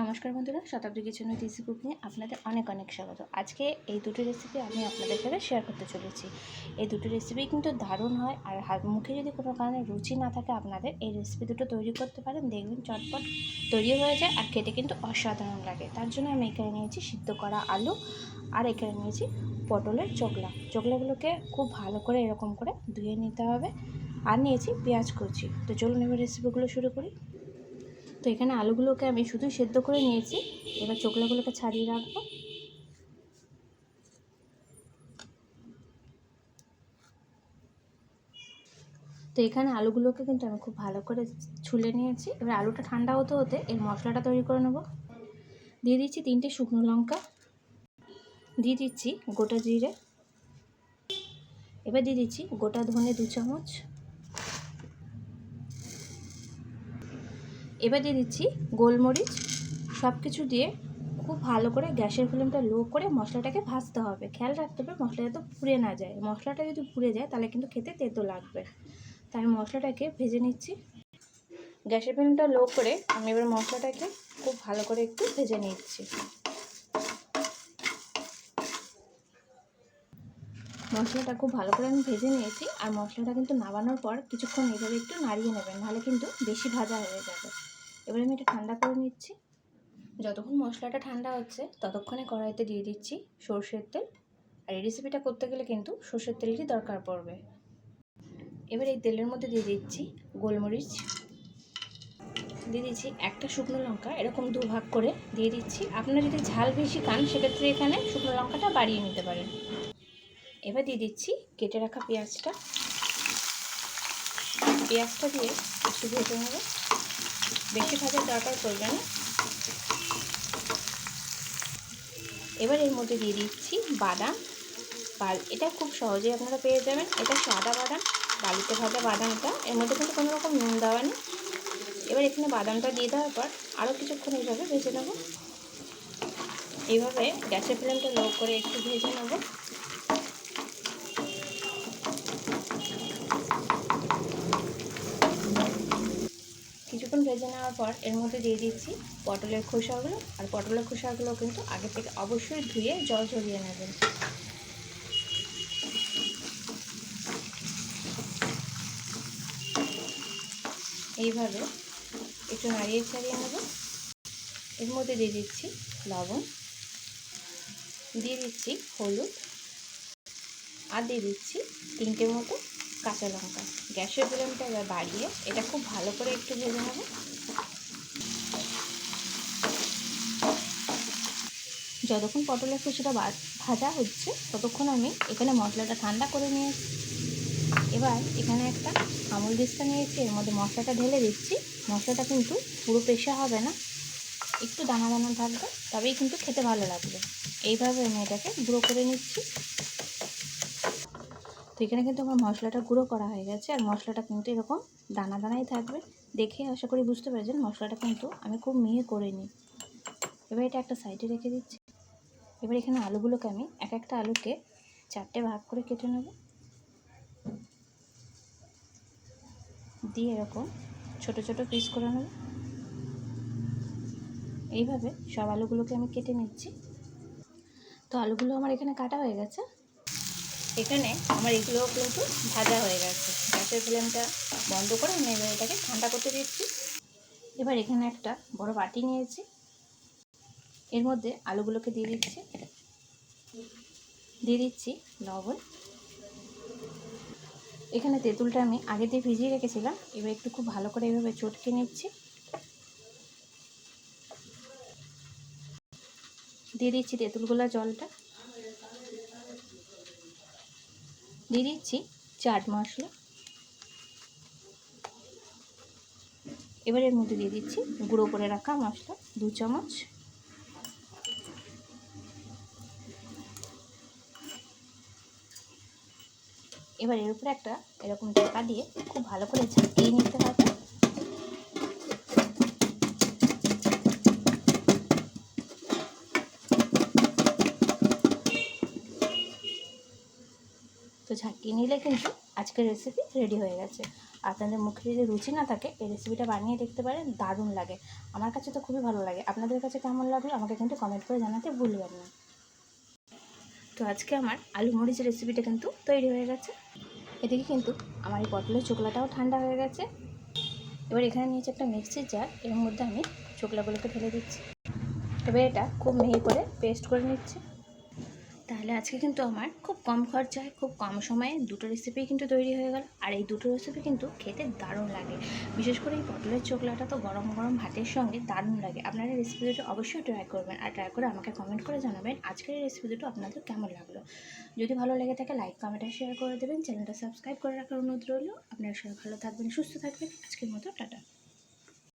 নমস্কার বন্ধুরা, শতাব্দী kitchen with EC নিয়ে আপনাদের অনেক অনেক স্বাগত। আজকে এই দুটো রেসিপি আমি আপনাদের সাথে শেয়ার করতে চলেছি। এই দুটো রেসিপি কিন্তু দারুণ হয় আর মুখে যদি কোনো কারণে রুচি না থাকে আপনাদের, এই রেসিপি দুটো তৈরি করতে পারেন, দেখবেন চটপট তৈরি হয়ে যায় আর খেতে কিন্তু অসাধারণ লাগে। তার জন্য আমি এখানে নিয়েছি সিদ্ধ করা আলু আর এখানে নিয়েছি পটলের চোকলা। চোকলাগুলোকে খুব ভালো করে এরকম করে ধুয়ে নিতে হবে। আর নিয়েছি পেঁয়াজ কুচি। তো চলুন এবার রেসিপিগুলো শুরু করি। তো এখানে আলুগুলোকে আমি শুধু সেদ্ধ করে নিয়েছি। এবার চোকলাগুলোকে ছাড়িয়ে রাখব। তো এখানে আলুগুলোকে কিন্তু আমি খুব ভালো করে ছুলে নিয়েছি। এবার আলুটা ঠান্ডা হতে হতে এর মশলাটা তৈরি করে নেব। দিয়ে দিচ্ছি তিনটে শুকনো লঙ্কা। দিয়ে দিচ্ছি গোটা জিরে। এবার দিয়ে দিচ্ছি গোটা ধনে দু চামচ। এবার দিয়ে দিচ্ছি গোলমরিচ সব কিছু দিয়ে খুব ভালো করে গ্যাসের ফ্লেমটা লো করে মশলাটাকে ভাজতে হবে। খেয়াল রাখতে হবে মশলাটা তো পুড়ে না যায়। মশলাটা যদি পুড়ে যায় তাহলে কিন্তু খেতে তেতো লাগবে। তাই আমি মশলাটাকে ভেজে নিচ্ছি। গ্যাসের ফ্লেমটা লো করে আমি এবার মশলাটাকে খুব ভালো করে একটু ভেজে নিচ্ছি। মশলাটা খুব ভালো করে আমি ভেজে নিয়েছি। আর মশলাটা কিন্তু নামানোর পর কিছুক্ষণ এভাবে একটু নাড়িয়ে নেবেন, নাহলে কিন্তু বেশি ভাজা হয়ে যাবে। এবারে আমি এটা ঠান্ডা করে নিচ্ছি। যতক্ষণ মশলাটা ঠান্ডা হচ্ছে, ততক্ষণে কড়াইতে দিয়ে দিচ্ছি সর্ষের তেল। আর এই রেসিপিটা করতে গেলে কিন্তু সর্ষের তেলেরই দরকার পড়বে। এবার এই তেলের মধ্যে দিয়ে দিচ্ছি গোলমরিচ। দিয়ে দিচ্ছি একটা শুকনো লঙ্কা, এরকম দু ভাগ করে দিয়ে দিচ্ছি। আপনারা যদি ঝাল বেশি খান, সেক্ষেত্রে এখানে শুকনো লঙ্কাটা বাড়িয়ে নিতে পারেন। এবার দিয়ে দিচ্ছি কেটে রাখা পেঁয়াজটা। পেঁয়াজটা দিয়ে একটু ভেজে নেব। বেশি ভাজার দরকার পড়বে না। এবার এর মধ্যে দিয়ে দিচ্ছি বাদাম। এটা খুব সহজেই আপনারা পেয়ে যাবেন। এটা সাদা বাদাম, বালিতে ভাজা বাদামটা এর মধ্যে কিন্তু কোনো রকম নুন দেওয়া নেই। এবার এখানে বাদামটা দিয়ে দেওয়ার পর আরও কিছুক্ষণ এইভাবে ভেজে নেব। এইভাবে গ্যাসের ফ্লেমটা লো করে একটু ভেজে নেব। কিছুক্ষণ ভেজে নেওয়ার পর এর মধ্যে দিয়ে দিচ্ছি পটলের খোসাগুলো। আর পটলের খোসাগুলো কিন্তু আগে থেকে অবশ্যই ধুয়ে জল ঝরিয়ে নেবেন। এইভাবে একটু নাড়িয়ে ছাড়িয়ে নেব। এর মধ্যে দিয়ে দিচ্ছি লবণ। দিয়ে দিচ্ছি হলুদ। আর দিয়ে দিচ্ছি তিনটে মতো কাঁচা লঙ্কা। গ্যাসের ফ্লেমটা এবার বাড়িয়ে এটা খুব ভালো করে একটু ভেজে নেব। যতক্ষণ পটলের কুচিটা ভাজা হচ্ছে, ততক্ষণ আমি এখানে মশলাটা ঠান্ডা করে নিয়ে এবার এখানে একটা আমুল দিস্তা নিয়েছি, এর মধ্যে মশলাটা ঢেলে দিচ্ছি। মশলাটা কিন্তু পুরো পেশা হবে না, একটু দানা দানা থাকবে, তবেই কিন্তু খেতে ভালো লাগবে। এইভাবে আমি এটাকে গুঁড়ো করে নিচ্ছি। তো এখানে কিন্তু আমার মশলাটা গুঁড়ো করা হয়ে গেছে। আর মশলাটা কিন্তু এরকম দানা দানাই থাকবে। দেখে আশা করি বুঝতে পেরেছেন, মশলাটা কিন্তু আমি খুব মিহি করে নিই এবার এটা একটা সাইডে রেখে দিচ্ছি। এবার এখানে আলুগুলোকে আমি এক একটা আলুকে চারটে ভাগ করে কেটে নেব। দিয়ে এরকম ছোট ছোট পিস করে নেব। এইভাবে সব আলুগুলোকে আমি কেটে নিচ্ছি। তো আলুগুলো আমার এখানে কাটা হয়ে গেছে। এখানে আমার এগুলো কিন্তু ভাজা হয়ে গেছে। গ্যাসের ফ্লেমটা বন্ধ করে আমি এবার এটাকে ঠান্ডা করতে দিচ্ছি। এবার এখানে একটা বড় বাটি নিয়েছি। এর মধ্যে আলুগুলোকে দিয়ে দিচ্ছি। দিয়ে দিচ্ছি লবণ। এখানে তেঁতুলটা আমি আগে দিয়ে ভিজিয়ে রেখেছিলাম। এবার একটু খুব ভালো করে এভাবে চটকে নিচ্ছি। দিয়ে দিচ্ছি তেঁতুলগুলা জলটা। দিয়ে দিচ্ছি চাট মশলা। এবার এর মধ্যে দিয়ে দিচ্ছি গুঁড়ো করে রাখা মশলা, দু চামচ। এবার এর উপরে একটা এরকম ঢাকা দিয়ে খুব ভালো করে ঝাঁকিয়ে নিতে হবে। তো ঝাঁকিয়ে নিলে কিন্তু আজকের রেসিপি রেডি হয়ে গেছে। আপনাদের মুখে যদি রুচি না থাকে, এই রেসিপিটা বানিয়ে দেখতে পারেন, দারুণ লাগে। আমার কাছে তো খুবই ভালো লাগে। আপনাদের কাছে কেমন লাগল, আমাকে কিন্তু কমেন্ট করে জানাতে ভুলবেন না। তো আজকে আমার আলু মরিচ রেসিপিটা কিন্তু তৈরি হয়ে গেছে। এদিকে কিন্তু আমার এই পটলের চোকলাটাও ঠান্ডা হয়ে গেছে। এবার এখানে নিয়েছি একটা মিক্সির জার এর মধ্যে আমি চোকলাগুলোকে ঢেলে দিচ্ছি। এবার এটা খুব মিহি করে পেস্ট করে নিচ্ছি। তাহলে আজকে কিন্তু আমার খুব কম খরচায় খুব কম সময়ে দুটো রেসিপি কিন্তু তৈরি হয়ে গেল। আর এই দুটো রেসিপি কিন্তু খেতে দারুণ লাগে। বিশেষ করে এই পটলের চোখলাটা তো গরম গরম ভাতের সঙ্গে দারুণ লাগে। আপনারা রেসিপি দুটো অবশ্যই ট্রাই করবেন আর ট্রাই করে আমাকে কমেন্ট করে জানাবেন আজকের এই রেসিপি দুটো আপনাদের কেমন লাগল। যদি ভালো লেগে থাকে লাইক কমেন্ট আর শেয়ার করে দেবেন। চ্যানেলটা সাবস্ক্রাইব করে রাখার অনুরোধ রইল। আপনারা সবাই ভালো থাকবেন, সুস্থ থাকবেন। আজকের মতো টাটা।